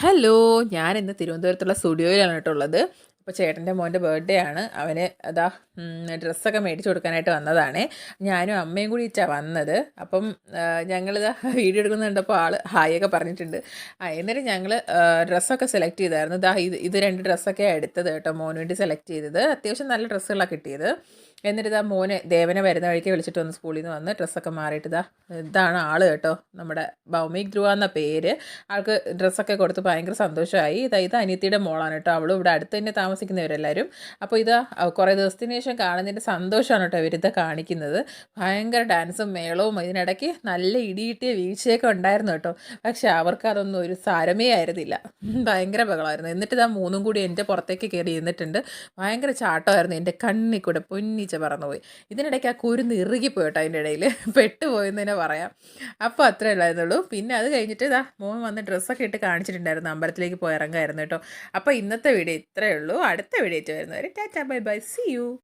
Hello ഞാൻ ഇന്ന് തിരുവനന്തപുരത്തുള്ള സ്റ്റുഡിയോയിലാണ് കേട്ടോ ഉള്ളത്. അപ്പോൾ ചേട്ടന്റെ മോന്റെ ബർത്ത്ഡേ ആണ്. അവന് അതാ ഡ്രസ്സൊക്കെ മേടിച്ചു കൊടുക്കാനായിട്ട് വന്നതാണ്. ഞാനും അമ്മയും കൂടി ഇച്ചാ വന്നത്. അപ്പം ഞങ്ങളിതാ വീഡിയോ എടുക്കുന്ന കണ്ടപ്പോൾ ആൾ ഹായൊക്കെ പറഞ്ഞിട്ടുണ്ട്. ആ എന്നിട്ട് ഞങ്ങൾ ഡ്രസ്സൊക്കെ സെലക്ട് ചെയ്തായിരുന്നു. ഇതാ ഇത് ഇത് രണ്ട് ഡ്രസ്സൊക്കെ എടുത്തത് കേട്ടോ മോന് വേണ്ടി സെലക്ട് ചെയ്തത്. അത്യാവശ്യം നല്ല ഡ്രസ്സുകളാണ് കിട്ടിയത്. എന്നിട്ട് മോനെ ദേവനെ വരുന്ന വഴിക്ക് വിളിച്ചിട്ട് വന്ന് സ്കൂളിൽ നിന്ന് വന്ന് ഡ്രസ്സൊക്കെ മാറിയിട്ട് ഇതാ ഇതാണ് ആൾ കേട്ടോ നമ്മുടെ ഭൗമിക് ധ്രുവ എന്ന പേര്. ആൾക്ക് ഡ്രസ്സൊക്കെ കൊടുത്ത് ഭയങ്കര സന്തോഷമായി. ഇതാ ഇത് അനിയത്തിയുടെ മോളാണ് കേട്ടോ അവളും ഇവിടെ അടുത്ത് തന്നെ താമസിക്കുന്നവരെല്ലാവരും. അപ്പോൾ ഇതാ കുറേ ദിവസത്തിന് ശേഷം കാണുന്നതിന്റെ സന്തോഷമാണ് കേട്ടോ ഇവരിത് കാണിക്കുന്നത്. ഭയങ്കര ഡാൻസും മേളവും ഇതിനിടയ്ക്ക് നല്ല ഇടിയിട്ടിയ വീഴ്ചയൊക്കെ ഉണ്ടായിരുന്നു കേട്ടോ. പക്ഷെ അവർക്ക് അതൊന്നും ഒരു സാരമേ ആയിരുന്നില്ല. ഭയങ്കര ബഹളമായിരുന്നു. എന്നിട്ട് ഇതാ മൂന്നും കൂടി എന്റെ പുറത്തേക്ക് കയറി ഇരുന്നിട്ടുണ്ട്. ഭയങ്കര ചാട്ടമായിരുന്നു എന്റെ കണ്ണിൽ കൂടെ പൊന്നിച്ച പറന്നുപോയി ഇതിനിടയ്ക്ക് ആ കുരുന്ന് ഇറുകിപ്പോയി കേട്ടോ അതിന്റെ ഇടയിൽ. പെട്ടുപോയെന്ന് തന്നെ പറയാം. അപ്പോൾ അത്രേ ഉള്ളായിരുന്നുള്ളൂ. പിന്നെ അത് കഴിഞ്ഞിട്ട് ഇതാ മോൻ വന്ന് ഡ്രസ്സൊക്കെ ഇട്ട് കാണിച്ചിട്ടുണ്ടായിരുന്നു. അമ്പലത്തിലേക്ക് പോയി ഇറങ്ങായിരുന്നു കേട്ടോ. അപ്പോൾ ഇന്നത്തെ വീഡിയോ ഇത്രയേ ഉള്ളൂ. അടുത്ത വീഡിയോ വരുന്നവരെ tata bye bye. See you